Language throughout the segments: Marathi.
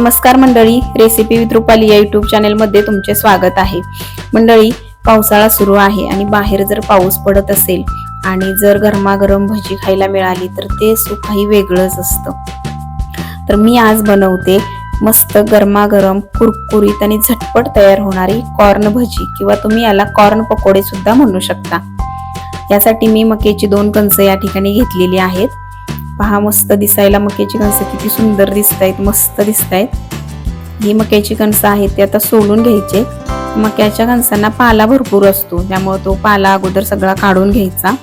नमस्कार मंडळी रेसिपी विथ रुपाली या युट्यूब चॅनेलमध्ये तुमचे स्वागत आहे. मंडळी पावसाळा सुरू आहे आणि बाहेर जर पाऊस पडत असेल आणि जर गरमागरम भजी खायला मिळाली तर ते सुखही वेगळंच असतं. तर मी आज बनवते मस्त गरमागरम कुरकुरीत आणि झटपट तयार होणारी कॉर्न भजी किंवा तुम्ही याला कॉर्न पकोडे सुद्धा म्हणू शकता. यासाठी मी मकेची दोन कणसं या ठिकाणी घेतलेली आहेत. पहा मस्त दिसायला मक्याची कणसं किती सुंदर दिसत आहेत मस्त दिसत आहेत ही मक्याची कणसं आहेत ते आता सोलून घ्यायचे मक्याच्या कणसांना पाला भरपूर असतो त्यामुळे तो पाला अगोदर सगळा काढून घ्यायचा.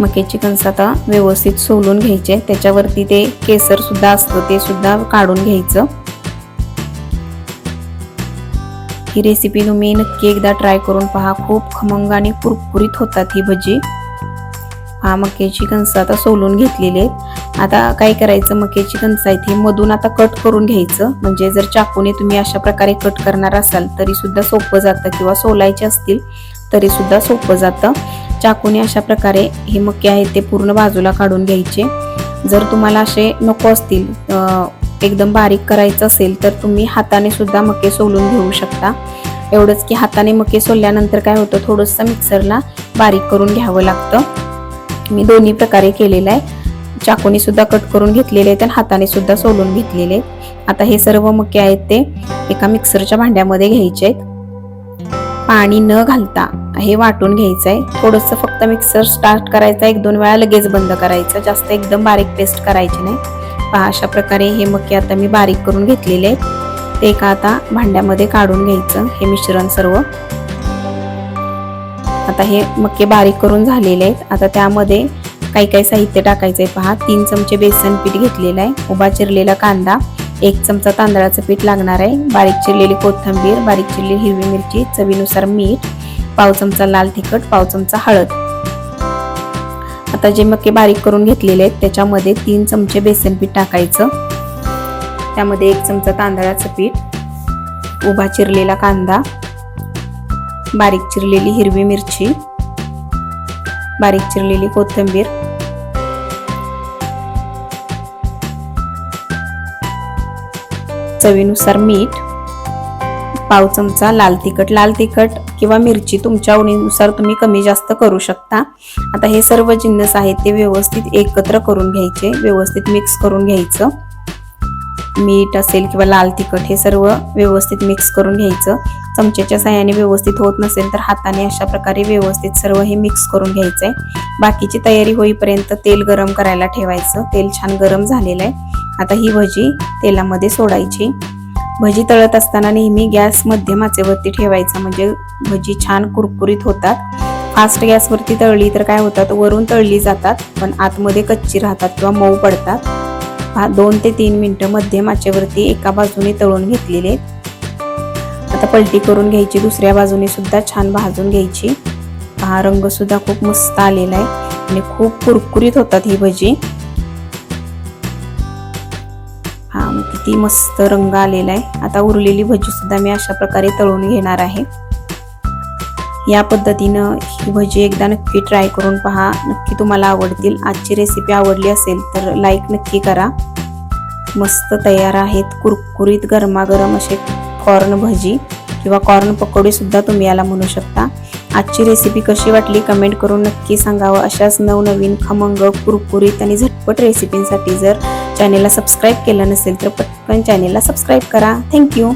मक्याची कणसं आता व्यवस्थित सोलून घ्यायचे त्याच्यावरती ते केसर सुद्धा असतं ते सुद्धा काढून घ्यायचं. ही रेसिपी तुम्ही नक्की एकदा ट्राय करून पहा खूप खमंग आणि कुरकुरीत होतात ही भजी. हा मक्याची कणसं आता सोलून घेतलेली आहेत. आता काय करायचं मक्याची कणसं आहेत हे मधून आता कट करून घ्यायचं. म्हणजे जर चाकूने तुम्ही अशा प्रकारे कट करणार असाल तरी सुद्धा सोपं जातं. किंवा सोलायचे असतील तरी सुद्धा सोपं जातं. चाकूने अशा प्रकारे हे मक्के आहेत ते पूर्ण बाजूला काढून घ्यायचे. जर तुम्हाला असे नको असतील एकदम बारीक करायचं असेल तर तुम्ही हाताने सुद्धा मके सोलून घेऊ शकता. एवढंच की हाताने मके सोलल्यानंतर काय होतं थोडंसं मिक्सरला बारीक करून घ्यावं लागतं. मी दोन्ही प्रकारे केलेलं आहे. चाकूने सुद्धा कट करून घेतलेले आहेत आणि हाताने सुद्धा सोलून घेतलेले आहेत. आता हे सर्व मके आहेत ते एका मिक्सरच्या भांड्यामध्ये घ्यायचे आहेत. पाणी न घालता हे वाटून घ्यायचं आहे. थोडंसं फक्त मिक्सर स्टार्ट करायचं एक दोन वेळा लगेच बंद करायचं. जास्त एकदम बारीक पेस्ट करायची नाही. पहा अशा प्रकारे हे मके आता मी बारीक करून घेतलेले आहेत. ते एका आता भांड्यामध्ये काढून घ्यायचं. हे मिश्रण सर्व आता हे मक्के बारीक करून झालेले आहेत. आता त्यामध्ये काही काही साहित्य टाकायचं आहे पहा तीन चमचे बेसन पीठ घेतलेलं आहे. उभा चिरलेला कांदा एक चमचा तांदळाचं पीठ लागणार आहे. बारीक चिरलेली कोथिंबीर बारीक चिरलेली हिरवी मिरची चवीनुसार मीठ पाव चमचा लाल तिखट पाव चमचा हळद. आता जे मक्के बारीक करून घेतलेले आहेत त्याच्यामध्ये तीन चमचे बेसन पीठ टाकायचं. त्यामध्ये एक चमचा तांदळाचं पीठ उभा चिरलेला कांदा बारीक चिरलेली हिरवी मिरची बारीक चिरलेली कोथिंबीर चवीनुसार मीठ पाव चमचा लाल तिखट. लाल तिखट किंवा मिरची तुमच्या आवडीनुसार तुम्ही कमी जास्त करू शकता. आता हे सर्व जिन्नस आहेत ते व्यवस्थित एकत्र करून घ्यायचे व्यवस्थित मिक्स करून घ्यायचं. मीठ असेल किंवा लाल तिखट हे सर्व व्यवस्थित मिक्स करून घ्यायचं. चमच्याच्या साह्याने व्यवस्थित होत नसेल तर हाताने अशा प्रकारे व्यवस्थित सर्व हे मिक्स करून घ्यायचंय. बाकीची तयारी होईपर्यंत तेल गरम करायला ठेवायचं. तेल छान गरम झालेलं आहे. आता ही भजी तेलामध्ये सोडायची. भजी तळत असताना नेहमी गॅस मध्यमाचेवरती ठेवायचा. म्हणजे भजी छान कुरकुरीत होतात. फास्ट गॅसवरती तळली तर काय होतात? वरून तळली जातात पण आतमध्ये कच्ची राहतात किंवा मऊ पडतात. दोन ते तीन मिनटं मध्यम आचेवरती एका बाजूने तळून घेतलेले आता पलटी करून घ्यायची दुसऱ्या बाजूने सुद्धा छान भाजून घ्यायची. हा रंग सुद्धा खूप मस्त आलेला आहे आणि खूप कुरकुरीत होतात ही भजी. हा किती मस्त रंग आलेला आहे. आता उरलेली भजी सुद्धा मी अशा प्रकारे तळून घेणार आहे. या पद्धतीनं ही भजी एकदा नक्की ट्राय करून पहा. नक्की तुम्हाला आवडतील. आजची रेसिपी आवडली असेल तर लाईक नक्की करा. मस्त तयार आहेत. कुरकुरीत गरमागरम असे कॉर्न भजी किंवा कॉर्न पकोडीसुद्धा तुम्ही याला म्हणू शकता. आजची रेसिपी कशी वाटली कमेंट करून नक्की सांगावं. अशाच नवनवीन खमंग कुरकुरीत आणि झटपट रेसिपींसाठी जर चॅनेलला सबस्क्राईब केलं नसेल तर पटकन चॅनेलला सबस्क्राईब करा. थँक्यू